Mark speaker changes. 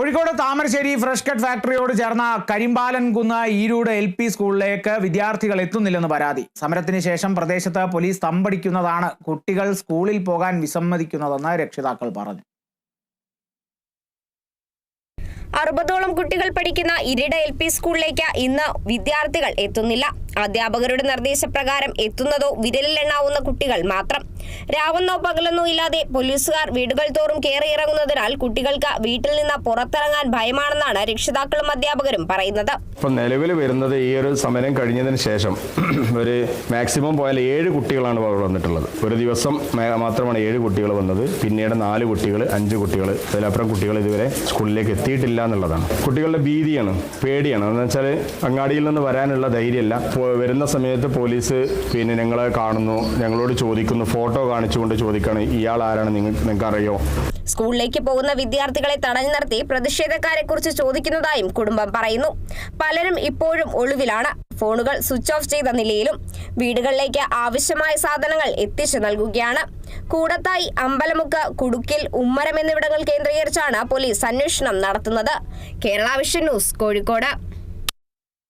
Speaker 1: Kozhikode Thamarassery fresh cut ഫാക്ടറിയോട് ചേർന്ന കരിമ്പാലൻ കുന്ന് ഈരൂട് എൽ പി സ്കൂളിലേക്ക് വിദ്യാർത്ഥികൾ എത്തുന്നില്ലെന്ന് പരാതി. സമരത്തിന് ശേഷം പ്രദേശത്ത് പോലീസ് തമ്പടിക്കുന്നതാണ് കുട്ടികൾ സ്കൂളിൽ പോകാൻ വിസമ്മതിക്കുന്നതെന്ന് രക്ഷിതാക്കൾ പറഞ്ഞു.
Speaker 2: അറുപതോളം കുട്ടികൾ പഠിക്കുന്ന ഇരിട എൽ പി സ്കൂളിലേക്ക് ഇന്ന് വിദ്യാർത്ഥികൾ എത്തുന്നില്ല. അധ്യാപകരുടെ നിർദ്ദേശപ്രകാരം എത്തുന്നതോ വിരലിലെണ്ണാവുന്ന കുട്ടികൾ മാത്രം രാവെന്നോ പകലെന്നോ ഇല്ലാതെ പോലീസുകാർ വീടുകൾ തോറും കയറിയിറങ്ങുന്നതിനാൽ കുട്ടികൾക്ക് വീട്ടിൽ നിന്ന് പുറത്തിറങ്ങാൻ ഭയമാണെന്നാണ് രക്ഷിതാക്കളും അധ്യാപകരും പറയുന്നത്.
Speaker 3: ഇപ്പം നിലവിൽ വരുന്നത് ഈ ഒരു സമരം കഴിഞ്ഞതിന് ശേഷം ഒരു മാക്സിമം പോയാൽ ഏഴ് കുട്ടികളാണ് വന്നിട്ടുള്ളത്. ഒരു ദിവസം മാത്രമാണ് ഏഴ് കുട്ടികൾ വന്നത്. പിന്നീട് നാല് കുട്ടികൾ അഞ്ച് കുട്ടികൾ അതിലപ്പുറം കുട്ടികൾ ഇതുവരെ സ്കൂളിലേക്ക് എത്തിയിട്ടില്ല എന്നുള്ളതാണ്. കുട്ടികളുടെ ഭീതിയാണ് പേടിയാണ്. എന്ന് വെച്ചാൽ അങ്ങാടിയിൽ നിന്ന് വരാനുള്ള ധൈര്യമല്ല. വരുന്ന സമയത്ത് പോലീസ് പിന്നെ ഞങ്ങളെ കാണുന്നു ഞങ്ങളോട് ചോദിക്കുന്നു ഫോട്ടോ കാണിച്ചുകൊണ്ട് ചോദിക്കണം ഇയാൾ ആരാണ് നിങ്ങൾക്ക് നിങ്ങൾക്ക് അറിയോ
Speaker 2: സ്കൂളിലേക്ക് പോകുന്ന വിദ്യാർത്ഥികളെ തടഞ്ഞു നിർത്തി പ്രതിഷേധക്കാരെ കുറിച്ച് ചോദിക്കുന്നതായും കുടുംബം പറയുന്നു. പലരും ഇപ്പോഴും ഒളിവിലാണ്. ഫോണുകൾ സ്വിച്ച് ഓഫ് ചെയ്ത നിലയിലും വീടുകളിലേക്ക് ആവശ്യമായ സാധനങ്ങൾ എത്തിച്ചു നൽകുകയാണ്. കൂടത്തായി അമ്പലമുക്ക് കുടുക്കിൽ ഉമ്മരം എന്നിവിടങ്ങൾ കേന്ദ്രീകരിച്ചാണ് പോലീസ് അന്വേഷണം നടത്തുന്നത്. Kerala Vision News Kozhikode.